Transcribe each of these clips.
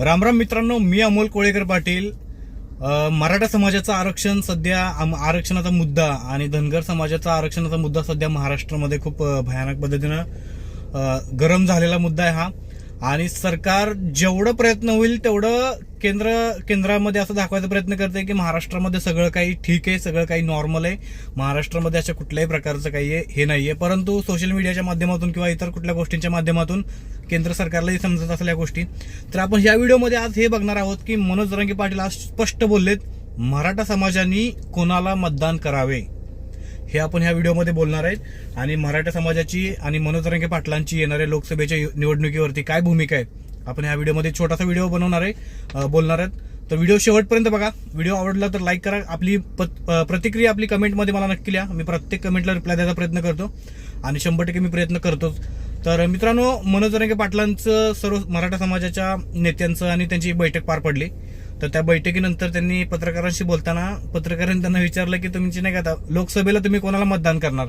रामराम मित्रांनो मी अमोल कोळेकर पाटील. मराठा समाजाचं आरक्षण सध्या आम- आरक्षणाचा मुद्दा आणि धनगर समाजाचा आरक्षणाचा मुद्दा सध्या महाराष्ट्रामध्ये खूप भयानक पद्धतीनं गरम झालेला मुद्दा आहे हा. आणि सरकार जेवढं प्रयत्न होईल तेवढं केंद्र केंद्रामध्ये असं दाखवायचा प्रयत्न करते की महाराष्ट्रामध्ये सगळं काही ठीक आहे सगळं काही नॉर्मल आहे. महाराष्ट्रामध्ये अशा कुठल्याही प्रकारचं काही आहे हे नाही आहे परंतु सोशल मीडियाच्या माध्यमातून किंवा इतर कुठल्या गोष्टींच्या माध्यमातून केंद्र सरकारलाही समजत असल्या गोष्टी. तर आपण या व्हिडिओमध्ये आज हे बघणार आहोत की मनोज रंगे पाटील आज स्पष्ट बोललेत मराठा समाजाने कोणाला मतदान करावे? हे आपण ह्या व्हिडिओमध्ये बोलणार आहेत. आणि मराठा समाजाची आणि मनोज रंगे पाटलांची येणाऱ्या लोकसभेच्या निवडणुकीवरती काय भूमिका आहे आपण ह्या व्हिडिओमध्ये छोटासा व्हिडिओ बनवणार आहे बोलणार आहेत. तर व्हिडिओ शेवटपर्यंत बघा. व्हिडिओ आवडला तर लाईक करा. आपली पत- प्रतिक्रिया आपली कमेंटमध्ये मला नक्की लिहा. मी प्रत्येक कमेंटला रिप्लाय द्यायचा प्रयत्न करतो. आणि शंभर टक्के मी प्रयत्न करतोच. तर मित्रांनो मनोज रंगे पाटलांचं सर्व मराठा समाजाच्या नेत्यांचं आणि त्यांची बैठक पार पडली. तर त्या बैठकीनंतर त्यांनी पत्रकारांशी बोलताना पत्रकारांनी त्यांना विचारलं की तुमची नाही का आता लोकसभेला तुम्ही कोणाला मतदान करणार?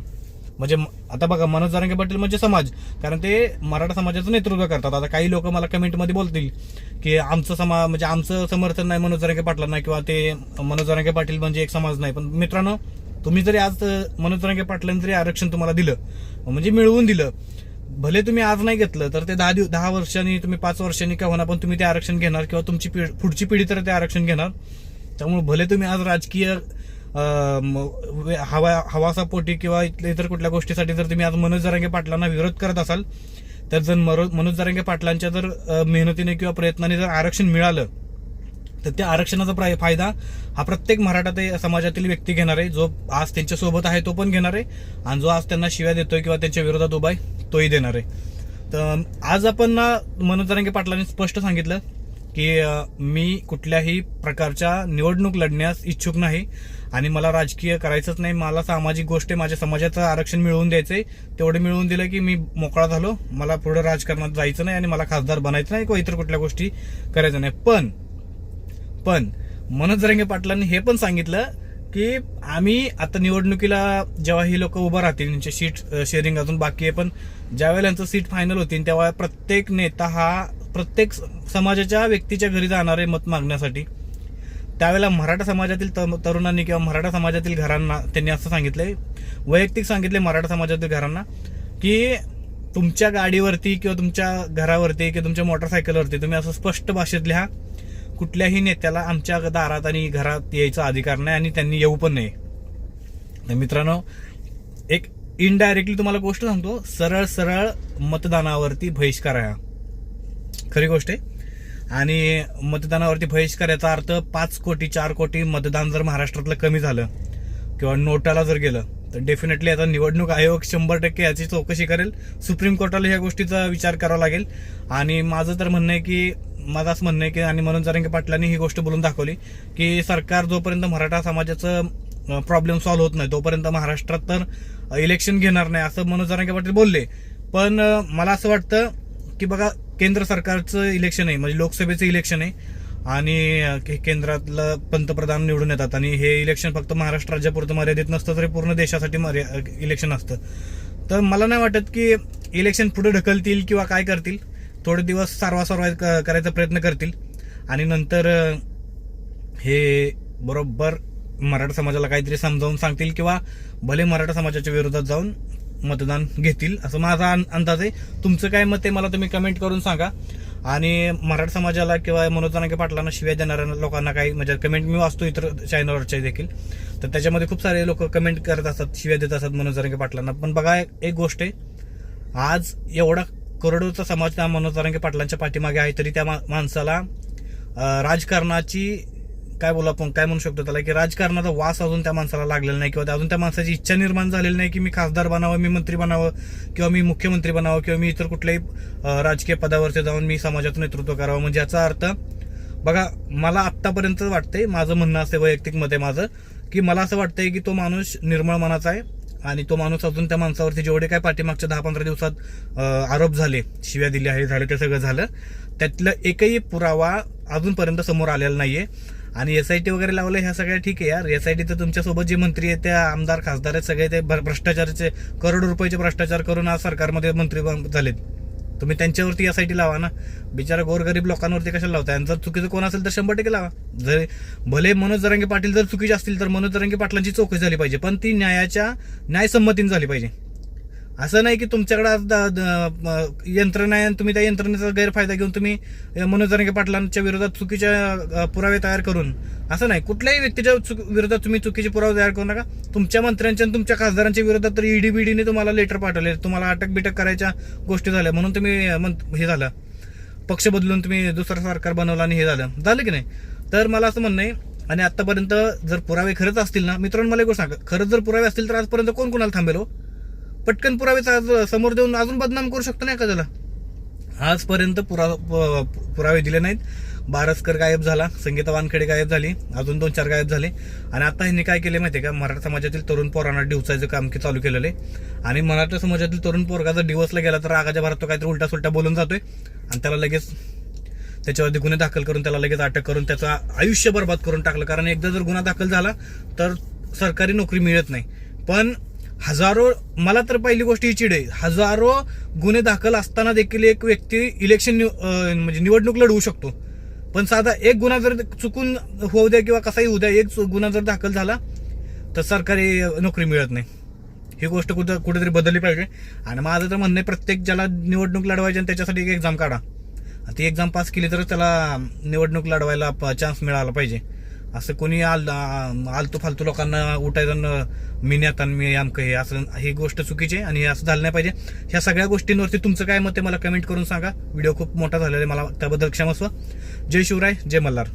म्हणजे म- आता बघा मनोज जारंगे पाटील म्हणजे समाज. कारण ते मराठा समाजाचं नेतृत्व करतात. आता काही लोक मला कमेंटमध्ये बोलतील की आमचं समा म्हणजे आमचं समर्थन नाही मनोज जारंगे पाटलांना किंवा ते मनोज जारंगे पाटील म्हणजे एक समाज नाही. पण मित्रांनो तुम्ही जरी आज मनोज जारंगे पाटलांनी जरी आरक्षण तुम्हाला दिलं म्हणजे मिळवून दिलं भले तुम्ही आज नाही घेतलं तर ते दहा दिव दहा वर्षांनी तुम्ही पाच वर्षांनी का होणार पण तुम्ही ते आरक्षण घेणार किंवा तुमची पुढची पिढी तर ते आरक्षण घेणार. त्यामुळे भले तुम्ही आज राजकीय हवा हवासापोटी किंवा इतर कुठल्या गोष्टीसाठी जर तुम्ही आज मनोज जरांगे पाटलांना विरोध करत असाल तर जर मरो- मनोज जरांगे पाटलांच्या जर मेहनतीने किंवा प्रयत्नाने जर आरक्षण मिळालं तर त्या आरक्षणाचा प्रा फायदा हा प्रत्येक मराठा ते समाजातील व्यक्ती घेणार आहे. जो आज त्यांच्यासोबत आहे तो पण घेणार आहे. आणि जो आज त्यांना शिव्या देतोय किंवा त्यांच्या विरोधात उभा आहे तोही देणार आहे. तर आज आपण ना मनोज जरांगे पाटलांनी स्पष्ट सांगितलं की मी कुठल्याही प्रकारच्या निवडणूक लढण्यास इच्छुक नाही आणि मला राजकीय करायचंच नाही. मला सामाजिक गोष्ट आहे, माझ्या समाजाचं आरक्षण मिळवून द्यायचंय. तेवढं मिळवून दिलं की मी मोकळा झालो. मला पुढे राजकारणात जायचं नाही आणि मला खासदार बनायचं नाही किंवा इतर कुठल्या गोष्टी करायचं नाही. पण पण मनोज जरंगे पाटलांनी हे पण सांगितलं की आम्ही आता निवडणुकीला जेव्हा ही लोक उभं राहतील त्यांचे सीट शेअरिंग अजून बाकी आहे पण ज्यावेळेला यांचं सीट फायनल होतील तेव्हा प्रत्येक नेता हा प्रत्येक समाजाच्या व्यक्तीच्या घरी जाणार आहे मत मागण्यासाठी त्यावेळेला मराठा समाजातील तरुणांनी किंवा मराठा समाजातील घरांना त्यांनी असं सांगितलंय वैयक्तिक सांगितले मराठा समाजातील घरांना की तुमच्या गाडीवरती किंवा तुमच्या घरावरती किंवा तुमच्या मोटरसायकलवरती तुम्ही असं स्पष्ट भाषेत लिहा कुठल्याही नेत्याला आमच्या दारात आणि घरात यायचा अधिकार नाही आणि त्यांनी येऊ पण नाही तर मित्रांनो एक इनडायरेक्टली तुम्हाला गोष्ट सांगतो सरळ सरळ मतदानावरती बहिष्कार आहे खरी गोष्ट आहे. आणि मतदानावरती बहिष्कार याचा अर्थ पाच कोटी चार कोटी मतदान जर महाराष्ट्रातलं कमी झालं किंवा नोटाला जर गेलं तर डेफिनेटली आता निवडणूक आयोग शंभर टक्के याची चौकशी करेल. सुप्रीम कोर्टाला ह्या गोष्टीचा विचार करावा लागेल. आणि माझं तर म्हणणं आहे की माझं असं म्हणणं आहे की आणि मनोज जारंगे पाटलांनी ही गोष्ट बोलून दाखवली की सरकार जोपर्यंत मराठा समाजाचं प्रॉब्लेम सॉल्व्ह होत नाही तोपर्यंत महाराष्ट्रात तर इलेक्शन घेणार नाही असं मनोज जारंगे पाटील बोलले. पण मला असं वाटतं की बघा केंद्र सरकारचं इलेक्शन आहे म्हणजे लोकसभेचं इलेक्शन आहे आणि केंद्रातलं पंतप्रधान निवडून येतात आणि हे इलेक्शन फक्त महाराष्ट्र राज्यापुरतं मर्यादित नसतं तरी पूर्ण देशासाठी मर्या- इलेक्शन असतं. तर मला नाही वाटत की इलेक्शन पुढे ढकलतील किंवा काय करतील थोडे दिवस सारवा सारवा क- करायचा प्रयत्न करतील आणि नंतर हे बरोबर मराठा समाजाला काहीतरी समजावून सांगतील किंवा भले मराठा समाजाच्या विरोधात जाऊन मतदान घेतील. असं माझा अंदाज आहे. तुमचं काय मत आहे मला तुम्ही कमेंट करून सांगा. आणि मराठा समाजाला किंवा मनोज जनांगे पाटलांना शिव्या देणाऱ्या लोकांना काही म्हणजे कमेंट मी वाचतो इतर चॅनलवरचे देखील. तर त्याच्यामध्ये खूप सारे लोक कमेंट करत असतात शिव्या देत असतात मनोज जनांगे पाटलांना. पण बघा एक गोष्ट आहे. आज एवढा करोडोचा समाज त्या मनोज जरांगे पाटलांच्या पाठीमागे आहे तरी त्या मा- माणसाला राजकारणाची काय बोलू आपण काय म्हणू शकतो त्याला? की राजकारणाचा वास अजून त्या माणसाला लागलेला नाही किंवा अजून त्या माणसाची इच्छा निर्माण झालेली नाही की मी खासदार बनावं मी मंत्री बनावं किंवा मी मुख्यमंत्री बनावं किंवा मी इतर कुठल्याही राजकीय पदावरती जाऊन मी समाजाचं नेतृत्व करावं. म्हणजे याचा अर्थ बघा मला आत्तापर्यंत वाटतंय माझं म्हणणं असते वैयक्तिक मते माझं की मला असं वाटतंय की तो माणूस निर्मळ मनाचा आहे आणि तो माणूस अजून त्या माणसावरती जेवढे काय पाठीमागच्या दहा पंधरा दिवसात आरोप झाले शिव्या दिल्या हे झालं ते सगळं झालं त्यातलं एकही पुरावा अजूनपर्यंत समोर आलेला नाहीये. आणि एस आय टी वगैरे लावलं ह्या सगळ्या ठीक आहे यार. एस आय टी तर तुमच्यासोबत जे मंत्री आहेत त्या आमदार खासदार आहेत सगळे ते भ्रष्टाचाराचे करोड रुपयाचे भ्रष्टाचार करून आज सरकारमध्ये मंत्री बन- झालेत. तुम्ही त्यांच्यावरती एस आय टी लावा ना. बिचारा गोरगरीब लोकांवरती कशाला लावता आणि जर चुकीचं कोण असेल तर शंभर टक्के लावा. जर भले मनोज जरांगे पाटील जर चुकीचे असतील तर मनोज जरांगे पाटलांची चौकशी झाली पाहिजे. पण ती न्यायाच्या न्यायसंमतीने झाली पाहिजे. असं नाही की तुमच्याकडे आज द- यंत्रणा आहे आणि तुम्ही त्या यंत्रणेचा गैरफायदा घेऊन तुम्ही मनोज जरांगे पाटलांच्या विरोधात चुकीच्या पुरावे तयार करून असं नाही. कुठल्याही व्यक्तीच्या विरोधात तुम्ही चुकीचे पुरावे तयार करू नका. तुमच्या मंत्र्यांच्या आणि तुमच्या खासदारांच्या विरोधात तर ईडी बीडीने तुम्हाला लेटर पाठवले. तुम्हाला अटक बिटक करायच्या गोष्टी झाल्या. म्हणून तुम्ही हे झालं. पक्ष बदलून तुम्ही दुसरं सरकार बनवलं आणि हे झालं. झालं की नाही? तर मला असं म्हणणं आहे आणि आतापर्यंत जर पुरावे खरंच असतील ना मित्रांनो मला एक गोष्ट सांगा. खरंच जर पुरावे असतील तर आजपर्यंत कोण कोणाला थांबेल हो? पटकन पुरावे आज समोर देऊन अजून बदनाम करू शकतो नाही का त्याला आजपर्यंत पुरा प- पुरावे दिले नाहीत. बारसकर गायब झाला संगीता वानखेडे गायब झाली अजून दोन चार गायब झाले. आणि आता ह्यांनी काय केले माहितीये का? मराठा समाजातील तरुण पोरांना डिवसायचं काम की चालू केलेलं आहे. आणि मराठा समाजातील तरुण पोरगा जर डिवसला गेला तर रागाच्या भारत तो काहीतरी उलटा सुलटा बोलून जातोय. आणि त्याला लगेच त्याच्यावरती गुन्हे दाखल करून त्याला लगेच अटक करून त्याचं आयुष्य बर्बाद करून टाकलं. कारण एकदा जर गुन्हा दाखल झाला तर सरकारी नोकरी मिळत नाही. पण हजारो मला तर पहिली गोष्ट ही चिड आहे. हजारो गुन्हे दाखल असताना देखील एक व्यक्ती इलेक्शन निव- म्हणजे निवडणूक लढवू शकतो. पण साधा एक गुन्हा जर चुकून होऊ द्या किंवा कसाही होऊ द्या एक गुन्हा जर दाखल झाला तर सरकारी नोकरी मिळत नाही. ही गोष्ट कुठं कुठेतरी बदलली पाहिजे. आणि माझं तर म्हणणं आहे प्रत्येक ज्याला निवडणूक लढवायची आणि त्याच्यासाठी एक एक्झाम काढा. ती एक्झाम पास केली तरच त्याला निवडणूक लढवायला चान्स मिळाला पाहिजे. असं कोणी आल आलतू फालतू लोकांना उठायचं मिन्यात मी नेता आणि मी आमक हे असं ही गोष्ट चुकीची आहे आणि हे असं झालं नाही पाहिजे. ह्या सगळ्या गोष्टींवरती तुमचं काय मत आहे मला कमेंट करून सांगा. व्हिडिओ खूप मोठा झालेला आहे मला त्याबद्दल क्षमस्व जय शिवराय जय मल्हार.